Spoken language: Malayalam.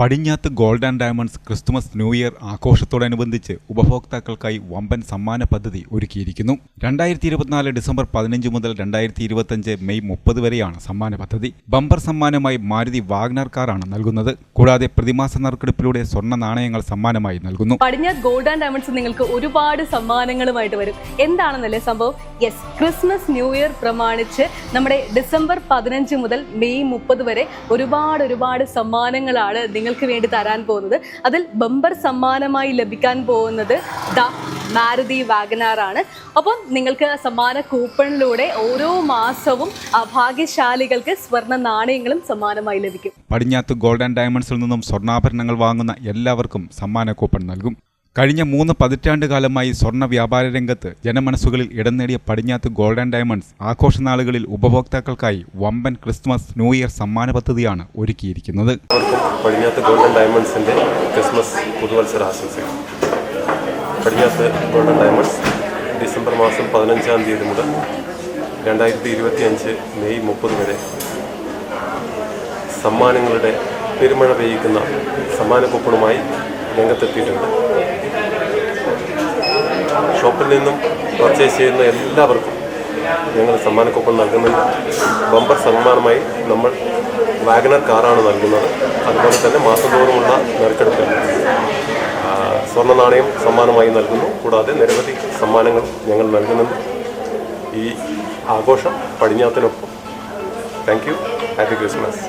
Padinjath gold and diamonds Christmas new year ആഘോഷത്തോടനുബന്ധിച്ച് ഉപഭോക്താക്കൾക്കായി വമ്പൻ സമ്മാന പദ്ധതി ഒരുക്കിയിരിക്കുന്നു. രണ്ടായിരത്തി ഇരുപത്തിനാല് ഡിസംബർ പതിനഞ്ച് മുതൽ രണ്ടായിരത്തി ഇരുപത്തഞ്ച് മെയ് മുപ്പത് വരെയാണ് സമ്മാന പദ്ധതി. ബമ്പർ സമ്മാനമായി മാരുതി വാഗ്നർ കാറാണ് നൽകുന്നത്. കൂടാതെ പ്രതിമാസ നറുക്കെടുപ്പിലൂടെ സ്വർണ നാണയങ്ങൾ സമ്മാനമായി നൽകുന്നു. പടിഞ്ഞാത്ത് ഗോൾഡ് ആൻഡ് ഡയമണ്ട്സ് നിങ്ങൾക്ക് ഒരുപാട് സമ്മാനങ്ങളുമായിട്ട് വരും. എന്താണെന്നല്ലേ സംഭവം? യെസ് ക്രിസ്മസ് ന്യൂ ഇയർ പ്രമാണിച്ച് നമ്മുടെ ഡിസംബർ പതിനഞ്ച് മുതൽ മെയ് മുപ്പത് വരെ ഒരുപാട് ഒരുപാട് സമ്മാനങ്ങളാണ് നിങ്ങൾക്ക് വേണ്ടി തരാൻ പോകുന്നത്. അതിൽ ബമ്പർ സമ്മാനമായി ലഭിക്കാൻ പോകുന്നത് ദ മാരുതി വാഗനാറാണ്. അപ്പം നിങ്ങൾക്ക് സമ്മാന കൂപ്പണിലൂടെ ഓരോ മാസവും ഭാഗ്യശാലികൾക്ക് സ്വർണ നാണയങ്ങളും സമ്മാനമായി ലഭിക്കും. പടിഞ്ഞാത്ത് ഗോൾഡ് ആൻഡ് ഡയമണ്ട്സിൽ നിന്നും സ്വർണാഭരണങ്ങൾ വാങ്ങുന്ന എല്ലാവർക്കും സമ്മാന കൂപ്പൺ നൽകും. കഴിഞ്ഞ മൂന്ന് പതിറ്റാണ്ട് കാലമായി സ്വർണ വ്യാപാര രംഗത്ത് ജനമനസ്സുകളിൽ ഇടം നേടിയ പടിഞ്ഞാത്ത് ഗോൾഡ് ആൻഡ് ഡയമണ്ട്സ് ആഘോഷനാളുകളിൽ ഉപഭോക്താക്കൾക്കായി വമ്പൻ ക്രിസ്മസ് ന്യൂ ഇയർ സമ്മാന പദ്ധതിയാണ് ഒരുക്കിയിരിക്കുന്നത്. പടിഞ്ഞാത്ത് ഗോൾഡൻ ഡയമണ്ട്സിന്റെ ക്രിസ്മസ് പുതുവത്സര ആശംസകൾ. പടിഞ്ഞാത്ത് ഗോൾഡൻ ഡയമണ്ട്സ് ഡിസംബർ മാസം പതിനഞ്ചാം തീയതി മുതൽ രണ്ടായിരത്തി ഇരുപത്തി അഞ്ച് മെയ് മുപ്പത് വരെ സമ്മാനങ്ങളുടെ പെരുമഴ പെയ്യിക്കുന്ന സമ്മാന കൂപ്പണുമായി രംഗത്തെത്തിയിട്ടുണ്ട്. ഷോപ്പിൽ നിന്നും പർച്ചേസ് ചെയ്യുന്ന എല്ലാവർക്കും ഞങ്ങൾ സമ്മാന കൂപ്പൺ നൽകുന്നുണ്ട്. ബമ്പർ സമ്മാനമായി നമ്മൾ വാഗനർ കാറാണ് നൽകുന്നത്. അതുപോലെ തന്നെ മാസം തോറുമുള്ള നറുക്കെടുപ്പിൽ സ്വർണ നാണയം സമ്മാനമായി നൽകുന്നു. കൂടാതെ നിരവധി സമ്മാനങ്ങൾ ഞങ്ങൾ നൽകുന്നുണ്ട്. ഈ ആഘോഷം പടിഞ്ഞാത്തിനൊപ്പം. Thank you happy Christmas